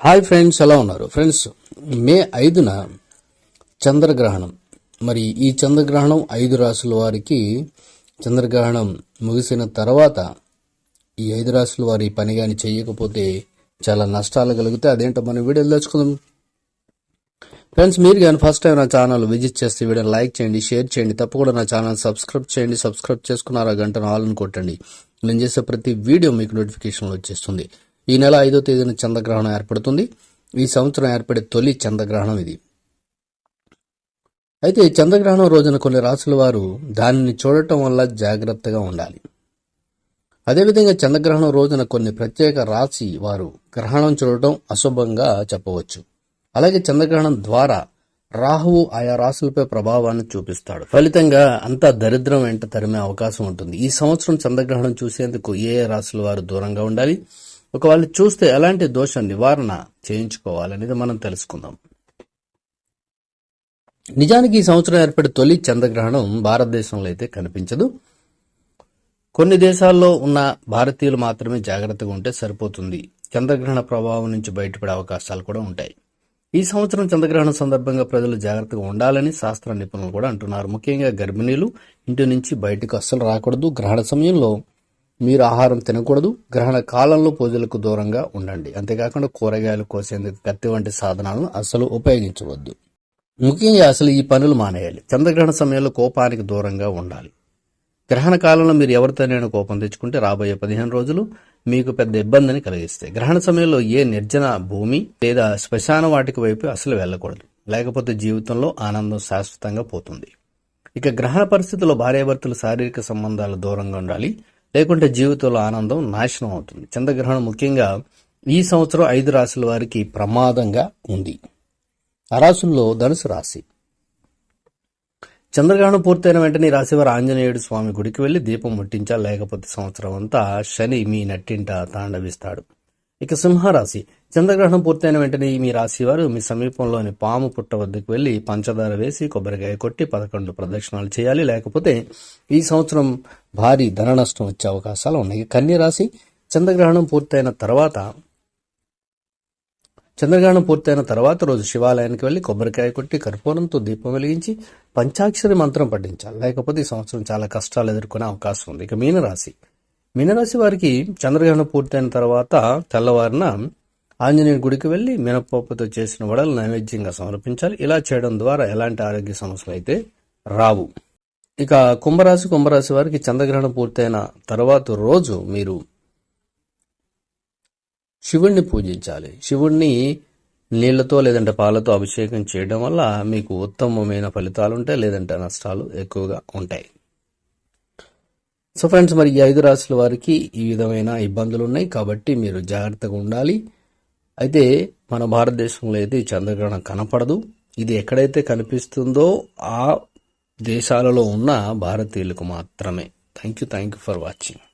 Hi friends ఎలా ఉన్నారు? Friends మే ఐదున చంద్రగ్రహణం. మరి ఈ చంద్రగ్రహణం ఐదు రాసుల వారికి చంద్రగ్రహణం ముగిసిన తర్వాత ఈ ఐదు రాసుల వారి పని కానీ చేయకపోతే చాలా నష్టాలు కలిగితే అదేంటో మనం వీడియోలు తెచ్చుకుందాం ఫ్రెండ్స్ మీరు కానీ ఫస్ట్ టైం నా ఛానల్ విజిట్ చేస్తే వీడియోని లైక్ చేయండి షేర్ చేయండి. తప్పకుండా నా ఛానల్ సబ్స్క్రైబ్ చేయండి. సబ్స్క్రైబ్ చేసుకున్నారా గంటను ఆల్ అని కొట్టండి. నేను చేసే ప్రతి వీడియో మీకు నోటిఫికేషన్లో వచ్చేస్తుంది. ఈ నెల ఐదో తేదీన చంద్రగ్రహణం ఏర్పడుతుంది. ఈ సంవత్సరం ఏర్పడే తొలి చంద్రగ్రహణం ఇది. అయితే చంద్రగ్రహణం రోజున కొన్ని రాసుల వారు దానిని చూడటం వల్ల జాగ్రత్తగా ఉండాలి. అదేవిధంగా చంద్రగ్రహణం రోజున కొన్ని ప్రత్యేక రాశి వారు గ్రహణం చూడటం అశుభంగా చెప్పవచ్చు. అలాగే చంద్రగ్రహణం ద్వారా రాహువు ఆయా రాశులపై ప్రభావాన్ని చూపిస్తాడు. ఫలితంగా అంతా దరిద్రం వెంట తరిమే అవకాశం ఉంటుంది. ఈ సంవత్సరం చంద్రగ్రహణం చూసేందుకు ఏ ఏ రాశుల వారు దూరంగా ఉండాలి? ఒకవేళ చూస్తే ఎలాంటి దోష నివారణ చేయించుకోవాలనేది మనం తెలుసుకుందాం. నిజానికి ఈ సంవత్సరం ఏర్పడే తొలి చంద్రగ్రహణం భారతదేశంలో అయితే కనిపించదు. కొన్ని దేశాల్లో ఉన్న భారతీయులు మాత్రమే జాగ్రత్తగా ఉంటే సరిపోతుంది. చంద్రగ్రహణ ప్రభావం నుంచి బయటపడే అవకాశాలు కూడా ఉంటాయి. ఈ సంవత్సరం చంద్రగ్రహణం సందర్భంగా ప్రజలు జాగ్రత్తగా ఉండాలని శాస్త్ర నిపుణులు కూడా అంటున్నారు. ముఖ్యంగా గర్భిణీలు ఇంటి నుంచి బయటకు అస్సలు రాకూడదు. గ్రహణ సమయంలో మీరు ఆహారం తినకూడదు. గ్రహణ కాలంలో పూజలకు దూరంగా ఉండండి. అంతేకాకుండా కూరగాయలు కోసేందుకు కత్తి వంటి సాధనాలను అస్సలు ఉపయోగించవద్దు. ముఖ్యంగా అసలు ఈ పనులు మానేయాలి. చంద్రగ్రహణ సమయంలో కోపానికి దూరంగా ఉండాలి. గ్రహణ కాలంలో మీరు ఎవరితోనైనా కోపం తెచ్చుకుంటే రాబోయే పదిహేను రోజులు మీకు పెద్ద ఇబ్బందిని కలిగిస్తాయి. గ్రహణ సమయంలో ఏ నిర్జన భూమి లేదా శ్మశాన వాటికి వైపు అసలు వెళ్ళకూడదు. లేకపోతే జీవితంలో ఆనందం శాశ్వతంగా పోతుంది. ఇక గ్రహణ పరిస్థితుల్లో భార్యాభర్తలు శారీరక సంబంధాలు దూరంగా ఉండాలి. లేకుంటే జీవితంలో ఆనందం నాశనం అవుతుంది. చంద్రగ్రహణం ముఖ్యంగా ఈ సంవత్సరం ఐదు రాశుల వారికి ప్రమాదంగా ఉంది. ఆ రాశుల్లో ధనుసు రాశి. చంద్రగ్రహణం పూర్తయిన వెంటనే రాశివారు ఆంజనేయుడు స్వామి గుడికి వెళ్ళి దీపం ముట్టించాలి లేకపోతే సంవత్సరం అంతా శని మీ నట్టింట తాండవిస్తాడు. ఇక సింహరాశి. చంద్రగ్రహణం పూర్తయిన వెంటనే మీ రాశివారు మీ సమీపంలోని పాము పుట్ట వద్దకు వెళ్ళి పంచదార వేసి కొబ్బరికాయ కొట్టి పదకొండు ప్రదక్షిణాలు చేయాలి. లేకపోతే ఈ సంవత్సరం భారీ ధన నష్టం వచ్చే అవకాశాలు ఉన్నాయి. కన్యరాశి చంద్రగ్రహణం పూర్తయిన తర్వాత చంద్రగ్రహణం పూర్తయిన తర్వాత రోజు శివాలయానికి వెళ్ళి కొబ్బరికాయ కొట్టి కర్పూరంతో దీపం వెలిగించి పంచాక్షరి మంత్రం పఠించాలి. లేకపోతే ఈ సంవత్సరం చాలా కష్టాలు ఎదుర్కొనే అవకాశం ఉంది. ఇక మీనరాశి. మీనరాశి వారికి చంద్రగ్రహణం పూర్తయిన తర్వాత తెల్లవారిన ఆంజనేయుడి గుడికి వెళ్ళి మినపప్పుతో చేసిన వడలు నైవేద్యంగా సమర్పించాలి. ఇలా చేయడం ద్వారా ఎలాంటి ఆరోగ్య సమస్యలు అయితే రావు. ఇక కుంభరాశి కుంభరాశి వారికి చంద్రగ్రహణం పూర్తయిన తర్వాత రోజు మీరు శివుణ్ణి పూజించాలి. శివుణ్ణి నీళ్ళతో లేదంటే పాలతో అభిషేకం చేయడం వల్ల మీకు ఉత్తమమైన ఫలితాలు ఉంటాయి లేదంటే నష్టాలు ఎక్కువగా ఉంటాయి. సో ఫ్రెండ్స్ మరి ఈ ఐదు రాశుల వారికి ఈ విధమైన ఇబ్బందులు ఉన్నాయి కాబట్టి మీరు జాగ్రత్తగా ఉండాలి. అయితే మన భారతదేశంలో అయితే ఈ చంద్రగ్రహణం కనపడదు. ఇది ఎక్కడైతే కనిపిస్తుందో ఆ దేశాలలో ఉన్న భారతీయులకు మాత్రమే. Thank you thank you for watching.